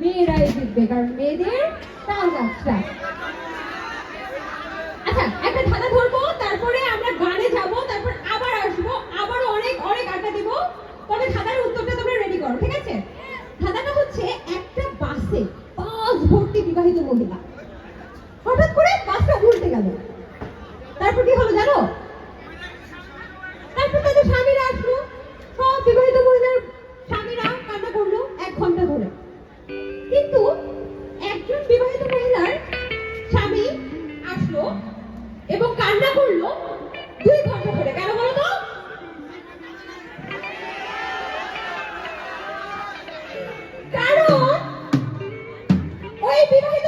মেয়েরাই জিতবে কারণ মেয়েদের তাল গাছটা আচ্ছা একটা ধাঁধা ধরবো, তারপরে আমরা গানে যাব, তারপর আবার আসব আবার অনেক অনেক আড্ডা দিব। তবে ধাঁধার উত্তরটা তোমরা রেডি করো, ঠিক আছে? ধাঁধাটা হচ্ছে একটা বাসে বাস ভর্তি বিবাহিত মহিলা। হঠাৎ করে বাসটা উল্টে গেল। তারপর কি হলো জানো? এবং কান্না করল দুই ঘণ্টা ধরে। কেন বলো তো? কারণ ওই বিবাহিত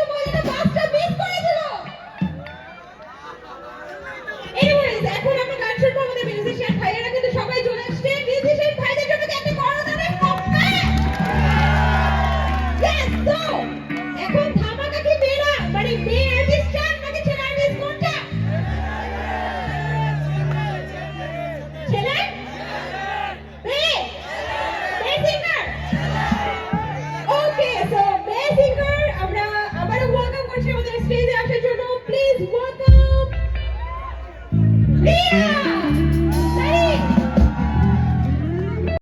Yeah!